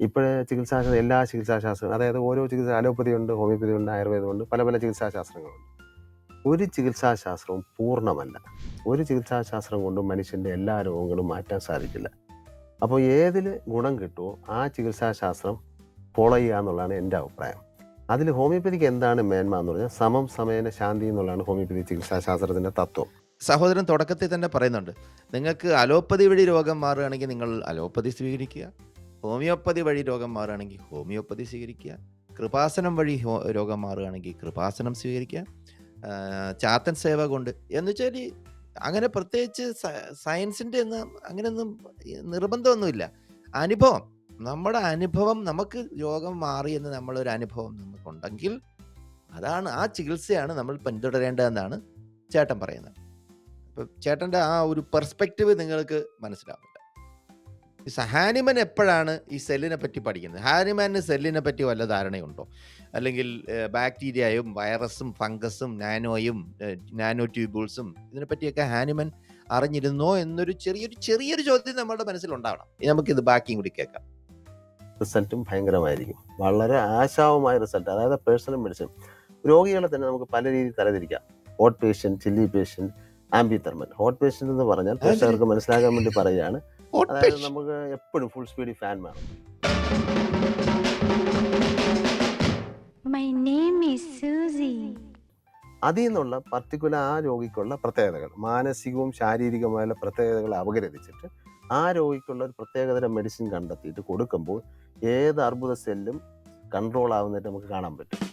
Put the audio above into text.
ഇപ്പോഴേ ചികിത്സാശാസ്ത്രം എല്ലാ ചികിത്സാശാസ്ത്രം അതായത് ഓരോ ചികിത്സ അലോപ്പതി ഉണ്ട് ഹോമിയോപ്പതി ഉണ്ട് ആയുർവേദം ഉണ്ട് പല പല ചികിത്സാശാസ്ത്രങ്ങളുണ്ട് ഒരു ചികിത്സാശാസ്ത്രവും പൂർണമല്ല. ഒരു ചികിത്സാശാസ്ത്രം കൊണ്ടും മനുഷ്യന്റെ എല്ലാ രോഗങ്ങളും മാറ്റാൻ സാധിക്കില്ല. അപ്പോൾ ഏതിൽ ഗുണം കിട്ടുമോ ആ ചികിത്സാശാസ്ത്രം ഫോളോ ചെയ്യുക എന്നുള്ളതാണ് എന്റെ അഭിപ്രായം. അതിൽ ഹോമിയോപ്പതിക്ക് എന്താണ് മേന്മ എന്ന് പറഞ്ഞാൽ സമം സമയന ശാന്തി എന്നുള്ളതാണ് ഹോമിയോപ്പതി ചികിത്സാശാസ്ത്രത്തിന്റെ തത്വം. സഹോദരൻ തുടക്കത്തിൽ തന്നെ പറയുന്നുണ്ട് നിങ്ങൾക്ക് അലോപ്പതി വഴി രോഗം മാറുകയാണെങ്കിൽ നിങ്ങൾ അലോപ്പതി സ്വീകരിക്കുക ഹോമിയോപ്പതി വഴി രോഗം മാറുകയാണെങ്കിൽ ഹോമിയോപ്പതി സ്വീകരിക്കുക. കൃപാസനം വഴി രോഗം മാറുകയാണെങ്കിൽ കൃപാസനം സ്വീകരിക്കുക. ചാത്തൻ സേവ കൊണ്ട് എന്ന് വെച്ചാൽ അങ്ങനെ പ്രത്യേകിച്ച് സയൻസിന്റെ ഒന്നും അങ്ങനെയൊന്നും നിർബന്ധമൊന്നുമില്ല. അനുഭവം നമ്മുടെ അനുഭവം നമുക്ക് രോഗം മാറി എന്ന് നമ്മളൊരു അനുഭവം നമുക്കുണ്ടെങ്കിൽ അതാണ് ആ ചികിത്സയാണ് നമ്മൾ പിന്തുടരേണ്ടതെന്നാണ് ചേട്ടൻ പറയുന്നത്. അപ്പം ചേട്ടന്റെ ആ ഒരു പെർസ്പെക്റ്റീവ് നിങ്ങൾക്ക് സ- ഹാനിമൻ എപ്പോഴാണ് ഈ സെല്ലിനെ പറ്റി പഠിക്കുന്നത്? ഹാനിമാന് സെല്ലിനെ പറ്റി വല്ല ധാരണയുണ്ടോ? അല്ലെങ്കിൽ ബാക്ടീരിയയും വൈറസും ഫംഗസും നാനോയും നാനോ ട്യൂബിൾസും ഇതിനെ പറ്റിയൊക്കെ ഹാനിമൻ അറിഞ്ഞിരുന്നോ എന്നൊരു ചെറിയൊരു ചെറിയൊരു ചോദ്യം നമ്മുടെ മനസ്സിലുണ്ടാവണം. ഇനി നമുക്കിത് ബാക്കിയും കൂടി കേൾക്കാം. റിസൾട്ടും ഭയങ്കരമായിരിക്കും. വളരെ ആശാവമായ റിസൾട്ട്. അതായത് പേഴ്സണൽ മെഡിസിൻ. രോഗികളെ തന്നെ നമുക്ക് പല രീതിയിൽ തരതിരിക്കാം hot patient chilly patient ambi thermal hot patient എന്ന് പറഞ്ഞാൽ പ്രേക്ഷകർക്ക് മനസ്സിലാക്കാൻ വേണ്ടി പറയുകയാണ്. അതായത് നമുക്ക് എപ്പോഴും ഫുൾ സ്പീഡിൽ ഫാൻ വേണം. My name is Susie. അതിൽ നിന്നുള്ള പർട്ടിക്കുലർ ആ രോഗിക്കുള്ള പ്രത്യേകതകൾ മാനസികവും ശാരീരികവുമായ പ്രത്യേകതകൾ അപഗ്രഥിച്ചിട്ട് ആ രോഗിക്കുള്ള ഒരു പ്രത്യേകതരം മെഡിസിൻ കണ്ടെത്തിയിട്ട് കൊടുക്കുമ്പോൾ ഏത് അർബുദ സെല്ലും കൺട്രോൾ ആവുന്നതായിട്ട് നമുക്ക് കാണാൻ പറ്റും.